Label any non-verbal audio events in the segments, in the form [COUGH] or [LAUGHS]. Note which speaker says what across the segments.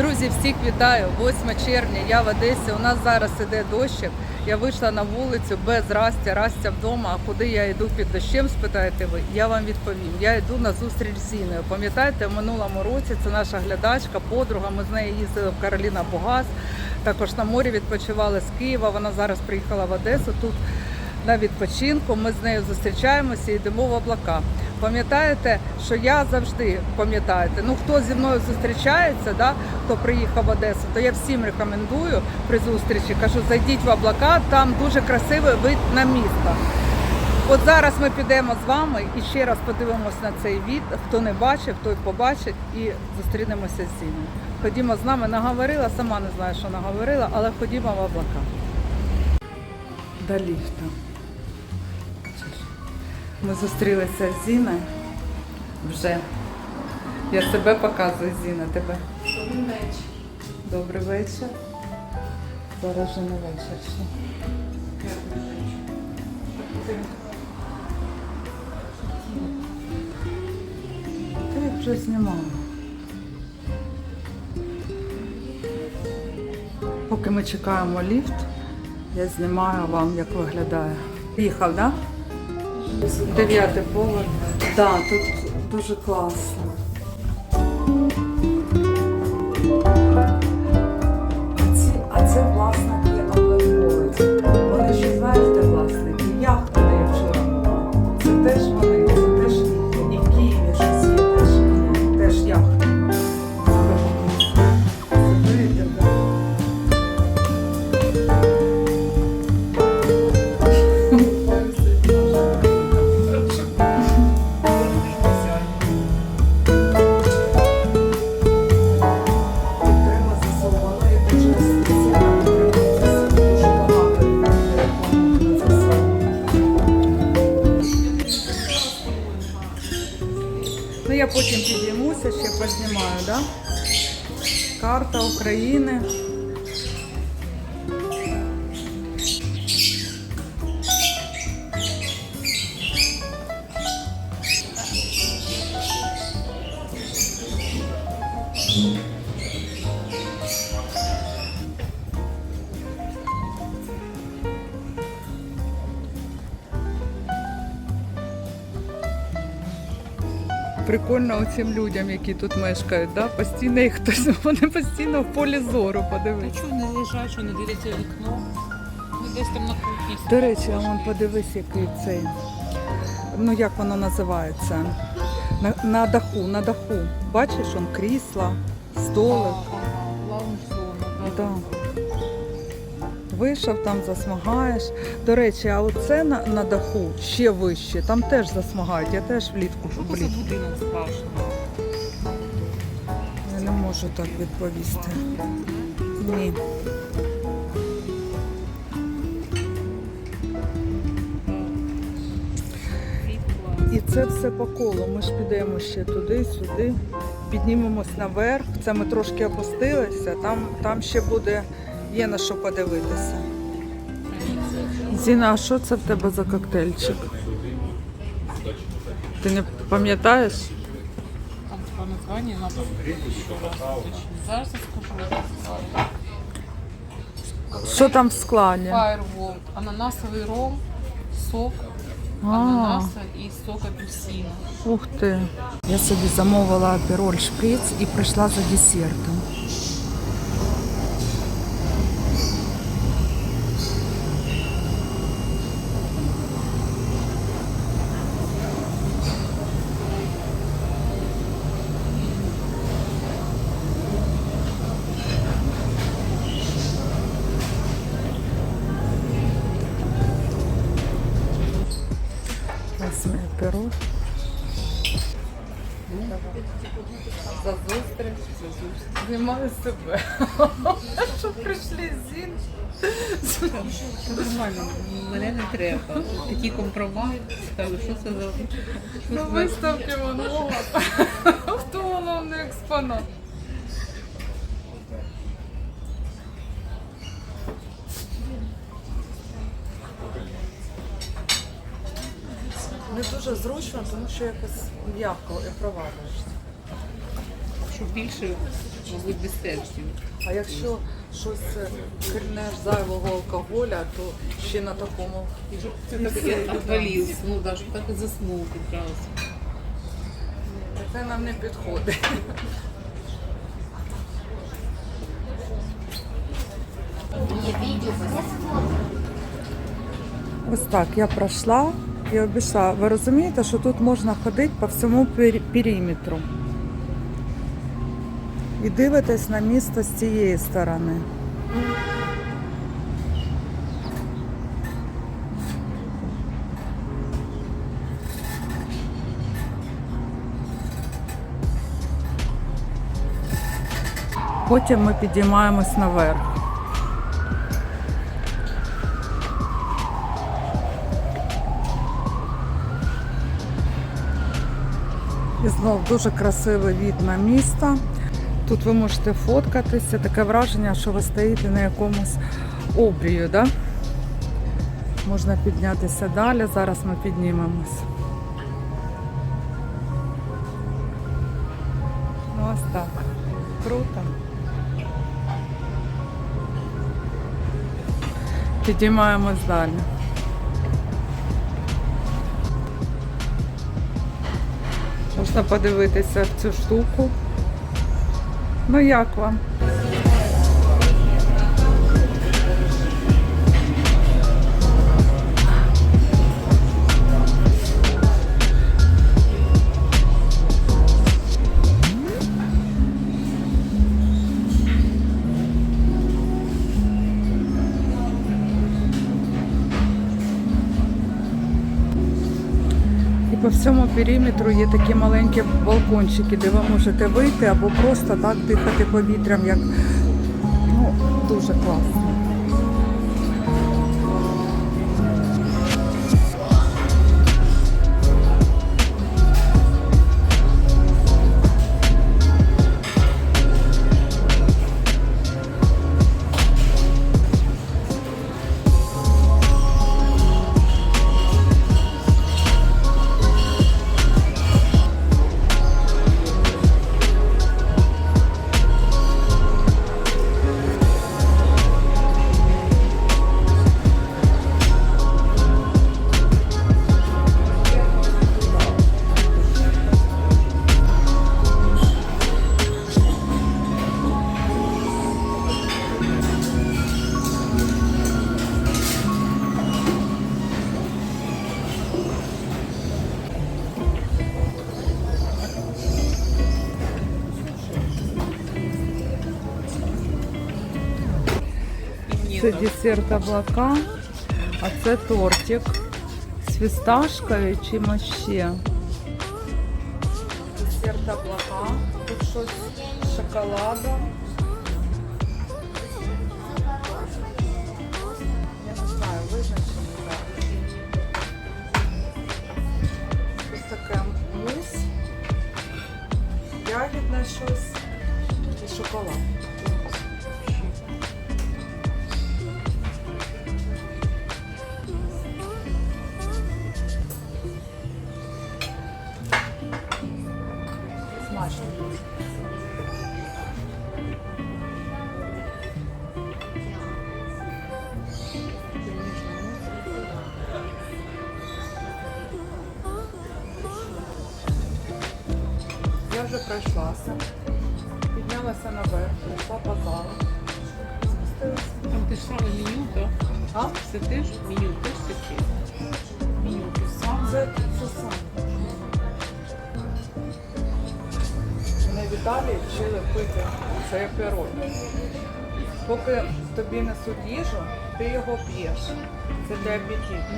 Speaker 1: Друзі, всіх вітаю! 8 червня, я в Одесі. У нас зараз іде дощик. Я вийшла на вулицю без Растя, Растя вдома. А куди я йду під дощем, спитаєте ви? Я вам відповім. Я йду на зустріч з Зіною. Пам'ятаєте, в минулому році це наша глядачка, подруга. Ми з нею їздили в Кароліна Бугас. Також на морі відпочивали з Києва. Вона зараз приїхала в Одесу. Тут на відпочинку. Ми з нею зустрічаємося і йдемо в облака. Пам'ятаєте, що я завжди пам'ятаєте, ну хто зі мною зустрічається, да, хто приїхав в Одесу, то я всім рекомендую при зустрічі. Кажу, зайдіть в облака, там дуже красивий вид на місто. От зараз ми підемо з вами і ще раз подивимося на цей від. Хто не бачив, той побачить і зустрінемося з Зіною. Ходімо з нами, наговорила, сама не знаю, що наговорила, але ходімо в облака. До ліфта. Ми зустрілися з Зіною вже. Я себе показую, Зіна, тебе.
Speaker 2: Добрий вечір.
Speaker 1: Добрий вечір. Зараз вже не вечір ще. Та я вже знімала. Поки ми чекаємо ліфт, я знімаю вам, як виглядає. Їхав, так? Да? Дев'ятий поверх. Так, да, тут дуже класно. Прикольно оцим людям, які тут мешкають, да? постійно їх хтось, [LAUGHS] вони постійно в полі зору, подивись.
Speaker 2: Чого не лежать, що не дивляться вікно? Ми десь там на кухні.
Speaker 1: До речі, а вон подивись, який цей. Ну як воно називається? На, на даху, на даху. Бачиш, он крісла, столик.
Speaker 2: Лаунж-зона.
Speaker 1: Да. Вийшов там, засмагаєш. До речі, а оце на, на даху ще вище, там теж засмагають. Я теж влітку
Speaker 2: Що це за
Speaker 1: влітку.
Speaker 2: будинок страшно?
Speaker 1: Я не можу так відповісти. Ні. І це все по колу. Ми ж підемо ще туди, сюди, піднімемось наверх. Це ми трошки опустилися, там, там ще буде, є на що подивитися. Зіна, а що це в тебе за коктейльчик? Ти не пам'ятаєш?
Speaker 2: Там типа названня надо. Зараз я скажу.
Speaker 1: Що там в складі?
Speaker 2: Firewall. Ананасовий ром, сок, ананаса і сок апельсина.
Speaker 1: Ух ти. Я собі замовила апероль шприц і прийшла за десертом.
Speaker 2: Нормально, мене не треба. Такий компромат. Кажу, що це за...
Speaker 1: На виставці Ван Гога. Хто головний експонат? Не дуже зручно, тому що якось м'яко і провалюєшся.
Speaker 2: Щоб більше Мабуть, без сенсів.
Speaker 1: А якщо щось е, зайвого алкоголя, то ще на такому.
Speaker 2: Це так я ну да, щоб так і заснув прекрасно.
Speaker 1: Це нам не підходить. Ось так я пройшла і обійшла. Ви розумієте, що тут можна ходити по всьому пері- периметру. І дивитесь на місто з цієї сторони. Потім ми підіймаємось наверх. І знов дуже красивий від на місто. Тут ви можете фоткатися, таке враження, що ви стоїте на якомусь обрію, да? Можна піднятися далі, зараз ми піднімемось. Ну ось так. Круто. Підіймаємось далі. Можна подивитися в цю штуку. Ну як вам? По всьому периметру є такі маленькі балкончики, де ви можете вийти або просто так дихати повітрям, як ну, дуже класно. Це
Speaker 2: мені
Speaker 1: десерт облака, а це тортик з фісташкою чи ще. Десерт облака, тут щось з шоколадом. Я не знаю, визначено так. Ось таке мус, ягідне щось Італії вчили пити цей пирог. Поки тобі несуть їжу, ти його п'єш. Це для апетиту.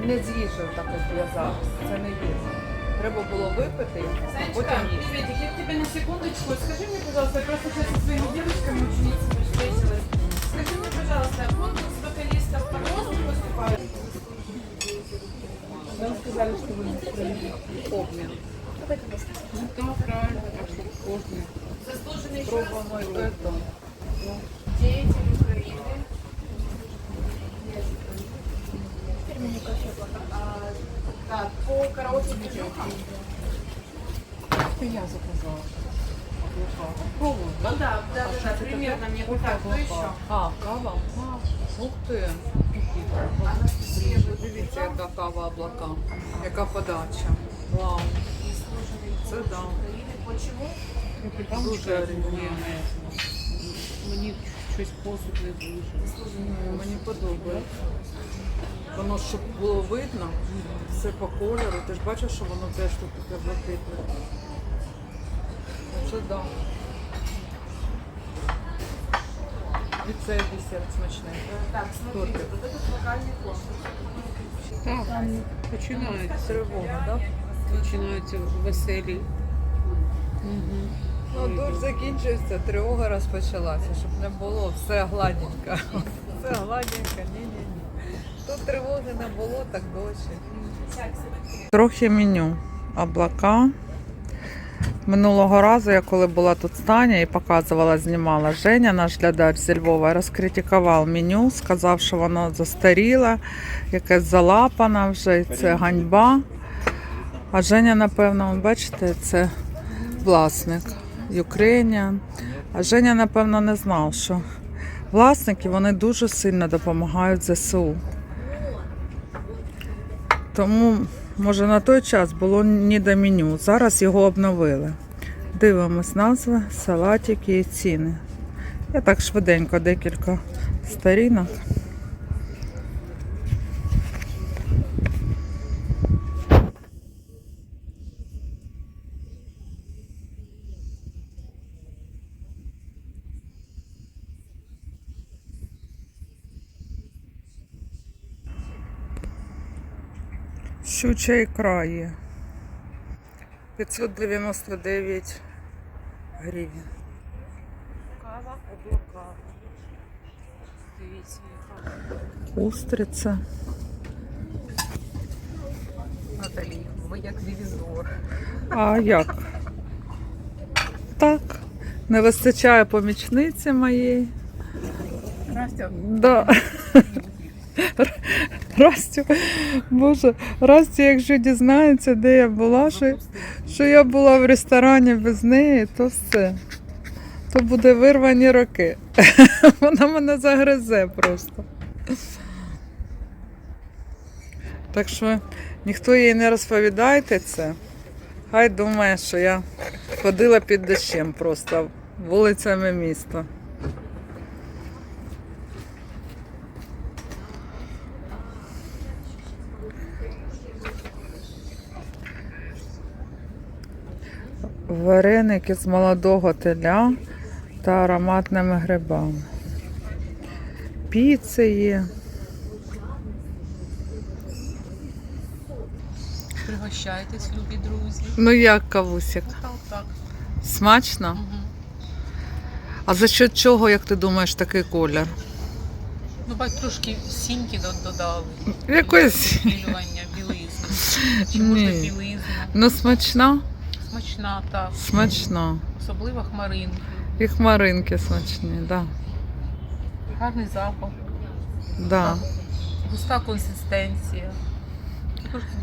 Speaker 1: Не з їжею так як я зараз. Це не їжа. Треба було випити, а потім їсти.
Speaker 3: приветик, я к тебе на секундочку. Скажи мне, пожалуйста, я просто сейчас со своими девочками, ученицами встретилась. Скажи мне, пожалуйста, конкурс вокалистов по розу выступает?
Speaker 2: Нам сказали, що ви не провели обмін. Ну так, правильно, так що кожен.
Speaker 3: Заслуженный
Speaker 1: Пробуємо і це.
Speaker 3: деятель Украины. А, Так, по караоке движухам.
Speaker 2: Це я заказала.
Speaker 1: Пробуй,
Speaker 3: Ну да, да, да, да, примерно мне вот так, то еще.
Speaker 1: А, кава? А, ух ти. Дивіться, яка кава облака. Яка подача. Вау. Це да.
Speaker 2: Почему?
Speaker 1: Дуже оригінально.
Speaker 2: Мені щось посуд не дуже.
Speaker 1: Ну, Мені подобається. Воно щоб було видно, все по кольору. Ти ж бачиш, що воно теж тут таке блакитне. Це да. І цей десерт смачний.
Speaker 3: Так, смотрите, вот этот вокальный конкурс.
Speaker 2: Так, починається.
Speaker 1: Тривога, так?
Speaker 2: Починаються веселі.
Speaker 1: Ну, дощ закінчується, тривога розпочалася, щоб не було все гладенько. [LAUGHS] Все гладенько, ні-ні-ні. Тут тривоги не було, так дощ. Трохи меню. Облака. Минулого разу, я коли була тут з Таня і показувала, знімала Женя, наш глядач зі Львова, розкритикував меню, сказав, що воно застаріле, якесь залапане вже, і це ганьба. А Женя, напевно, бачите, це власник Ukrainian. А Женя, напевно, не знав, що власники вони дуже сильно допомагають ЗСУ. Тому, може, на той час було не до меню. Зараз його обновили. Дивимось назви, салатики і ціни. Я так швиденько декілька сторінок. Щуча ікра є. 599 гривень.
Speaker 2: Кава, облака. Дивіться, яка.
Speaker 1: Устриця.
Speaker 2: Наталі, ви як ревізор.
Speaker 1: А як? Так. Не вистачає помічниці моєї.
Speaker 2: Настя,
Speaker 1: Да. Растю, Боже, Растю, якщо дізнається, де я була, що, що я була в ресторані без неї, то все. То буде вирвані роки. [LAUGHS] Вона мене загризе просто. Так що ніхто їй не розповідайте це. Хай думає, що я ходила під дощем просто вулицями міста. Вареники з молодого теля та ароматними грибами. Піци є.
Speaker 2: пригощайтесь, любі друзі.
Speaker 1: Ну як кавусік?
Speaker 2: Так, так.
Speaker 1: Смачно?
Speaker 2: Угу.
Speaker 1: А за що чого, як ти думаєш, такий колір?
Speaker 2: Ну, бач, трошки сіньки додали.
Speaker 1: Якось.
Speaker 2: Білювання, білизни. Чи може
Speaker 1: Ні.
Speaker 2: білизна?
Speaker 1: Ну смачна?
Speaker 2: Смачна, так.
Speaker 1: Смачно.
Speaker 2: Особливо хмаринки.
Speaker 1: І хмаринки смачні, да.
Speaker 2: Гарний запах,
Speaker 1: Да.
Speaker 2: густа консистенція.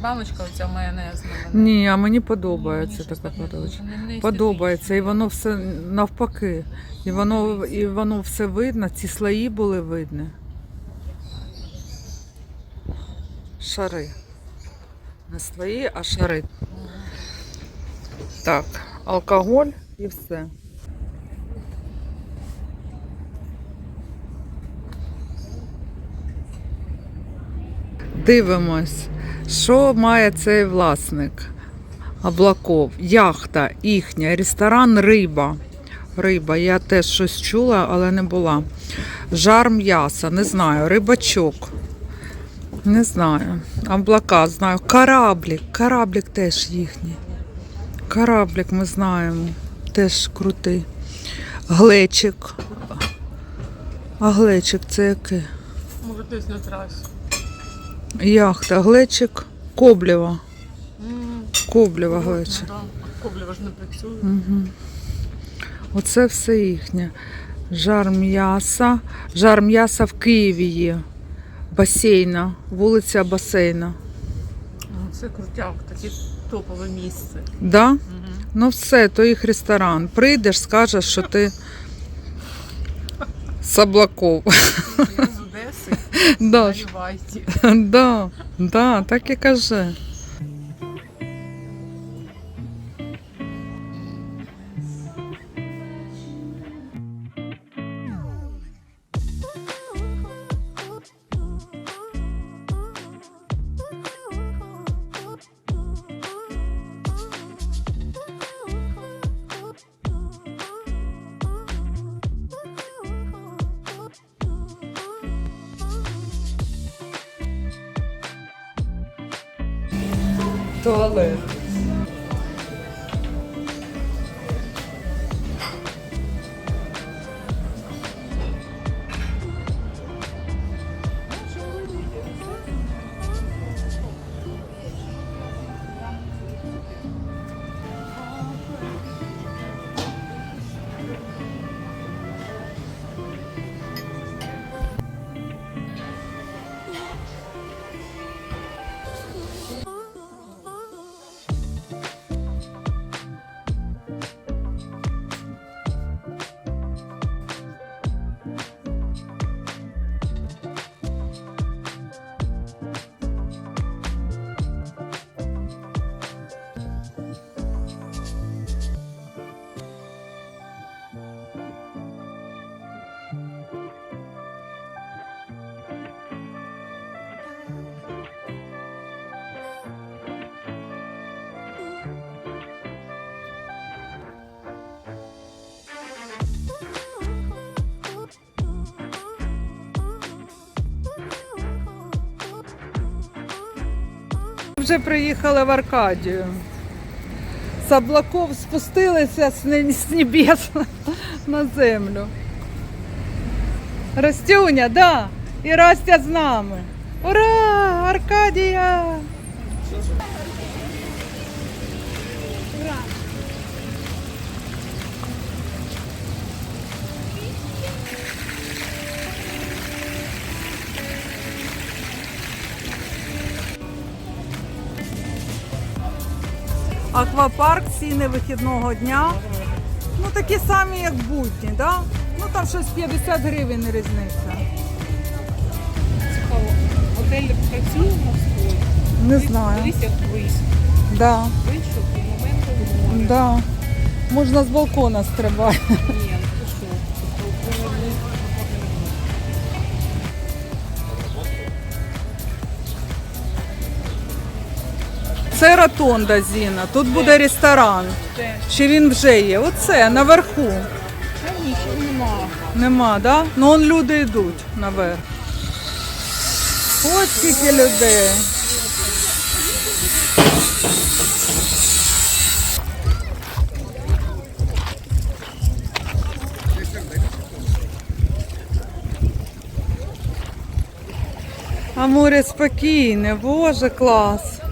Speaker 2: Баночка оця майонезна.
Speaker 1: Ні, а мені подобається така
Speaker 2: так
Speaker 1: подача. Подобається, і воно все навпаки. І воно, і воно все видно, ці слої були видні. Шари. Не слої, а шари. Так, алкоголь і все. Дивимось, що має цей власник. Облаков, яхта їхня, ресторан Риба. Риба, я теж щось чула, але не була. Жар м'яса, не знаю, рибачок. Не знаю. Облака знаю. Кораблік. Кораблік теж їхній. Кораблік ми знаємо. Теж крутий. Глечик. А глечик це яке?
Speaker 2: Може, десь на трасі.
Speaker 1: Яхта, глечик Коблєва. Коблєва глечик.
Speaker 2: Коблєва ж не працює.
Speaker 1: Угу. Оце все їхнє. Жар м'яса. Жар м'яса в Києві є. Басейна, вулиця Басейна.
Speaker 2: Це крутяк, таке топове місце.
Speaker 1: Да?
Speaker 2: Угу.
Speaker 1: Ну все, то їх ресторан. Прийдеш, скажеш, що ти з Облаков.
Speaker 2: З Одеси.
Speaker 1: Да, да, да, так і каже. Туалет. Вже приїхали в Аркадію. З облаков спустилися з небес на землю. Растюня, да. І Растя з нами. Ура! Аркадія! Аквапарк, ціни вихідного дня. Ну такі самі, як будні, да? Ну там щось 50 гривень різниця.
Speaker 2: Цікаво. Готель працює в Москві?
Speaker 1: Не знаю.
Speaker 2: Дивись, як вийшов.
Speaker 1: Да,
Speaker 2: Вийшов і момент.
Speaker 1: да. Можна з балкона стрибати.
Speaker 2: Це
Speaker 1: ротонда Зіна. Тут буде ресторан. Чи він вже є? Оце наверху.
Speaker 2: Та ні, ще нема.
Speaker 1: Нема, да? Ну он люди йдуть наверх. Ось скільки людей. А море спокійне, боже, клас.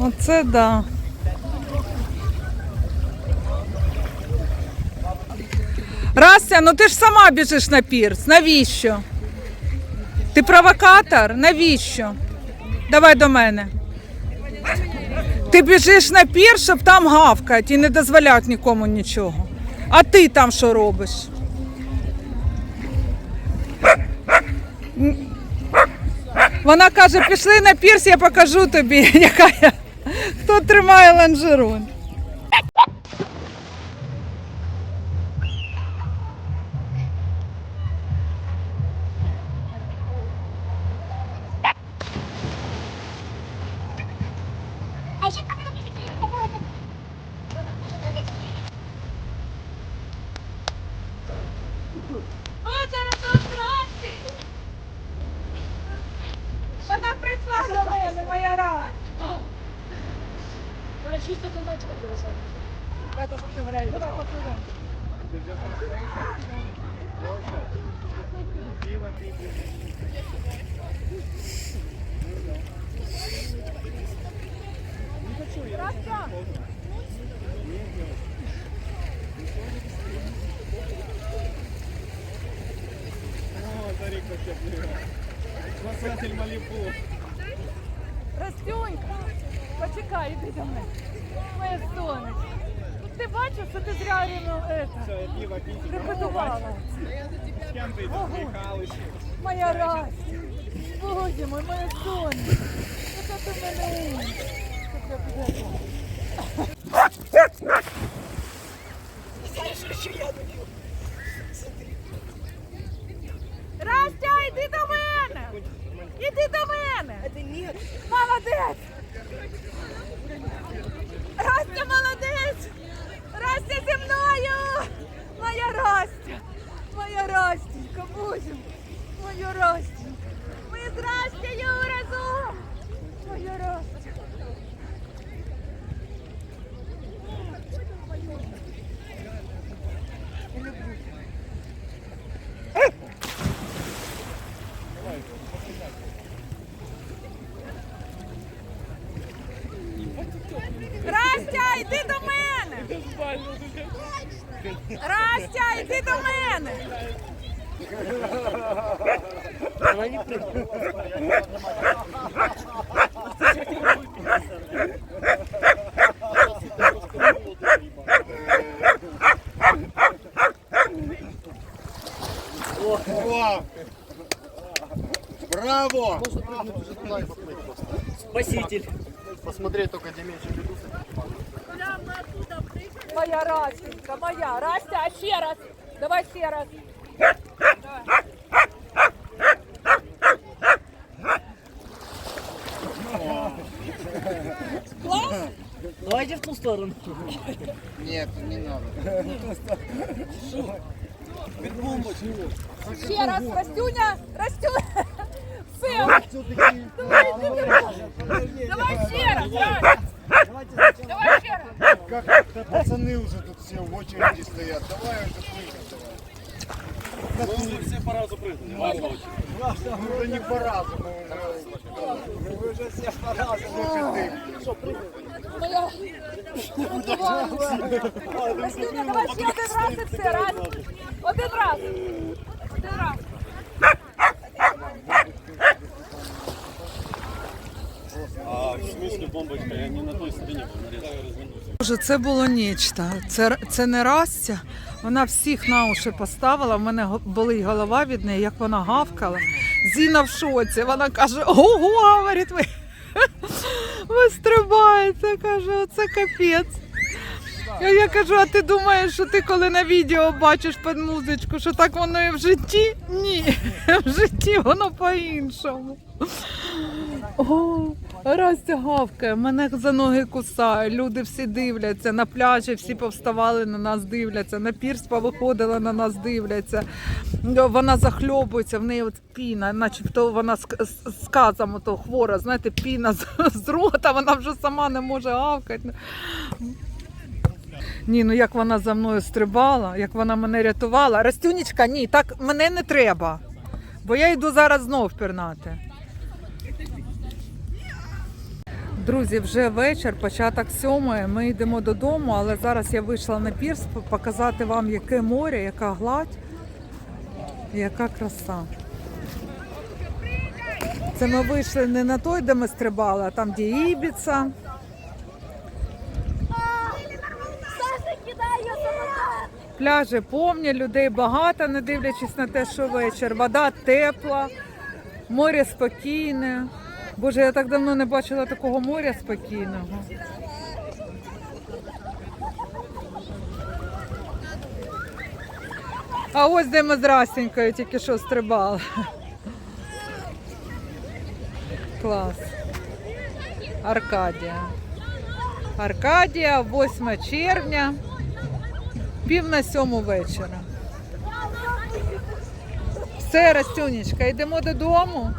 Speaker 1: Оце да. Растя, ну ти ж сама біжиш на пірс. Навіщо? Ти провокатор? Навіщо? Давай до мене. Ти біжиш на пір, щоб там гавкати і не дозволяти нікому нічого. А ти там що робиш? Вона каже, пішли на пірс, я покажу тобі, [LAUGHS] яка я. Хто тримає ланжерон. Спасатель Маліпу. Растюнька, почекай, іди до мене. Моє сонечко. Ти бачиш, що ти зря э, репетувала. Моя Растя. Боже мой, моя сонечко. Яка ти в мене умна. Растя, йди до мене! Іди до мене! Молодець! Ростя молодець! Ростя зі мною! Моя Ростя! Моя Растенька, боже! Моя Растенька! Ми з Растею разом! Моя Растя! Растя, йди до мене!
Speaker 4: Браво!
Speaker 5: Спаситель.
Speaker 4: Посмотреть только где меньше бегут.
Speaker 1: Моя Растенька, моя. Растя, а ще раз. Давай ще раз.
Speaker 5: Давайте в ту сторону.
Speaker 4: Нет, не надо.
Speaker 1: Ще раз, Растюня, Растюня. Все,
Speaker 4: Ну, уже не по разу, мы уже... Вы уже все по разу. Слушай, ты.
Speaker 1: Моя. Растюня, давай ще один раз і все. Раз. Один раз. Один раз.
Speaker 5: А в смысле бомбочка? Я не на той стороне был нарезал, я развернулся.
Speaker 1: Боже, це було нечто. Це, це не Растя. Вона всіх на уші поставила. В мене го- болить голова від неї, як вона гавкала. Зіна в шоці. Вона каже: ого, говорить, ви, [LAUGHS] ви стрибаєте. Каже, оце капець. Я кажу, а ти думаєш, що ти коли на відео бачиш під музичку, що так воно і в житті? Ні, [LAUGHS] в житті воно по-іншому. Растя гавкає, мене за ноги кусає, люди всі дивляться, на пляжі всі повставали на нас дивляться, на пірс повиходили на нас дивляться. Вона захльобується, в неї от піна, начебто вона з, з, з казом ото хвора, знаєте, піна з, з рота, вона вже сама не може гавкати. Ні, ну як вона за мною стрибала, як вона мене рятувала. Растюнічка, ні, так мене не треба. Бо я йду зараз знов пірнати. Друзі, вже вечір, початок сьомої. Ми йдемо додому, але зараз я вийшла на пірс показати вам, яке море, яка гладь, яка краса. Це ми вийшли не на той, де ми стрибали, а там, де Ібіца. Пляжі повні, людей багато, не дивлячись на те, що вечір. Вода тепла, море спокійне. Боже, я так давно не бачила такого моря спокійного. А ось де ми з Растенькою тільки що стрибали. Клас. Аркадія. Аркадія, 8 червня. Пів на сьому вечора. Все, Растюнечка, йдемо додому.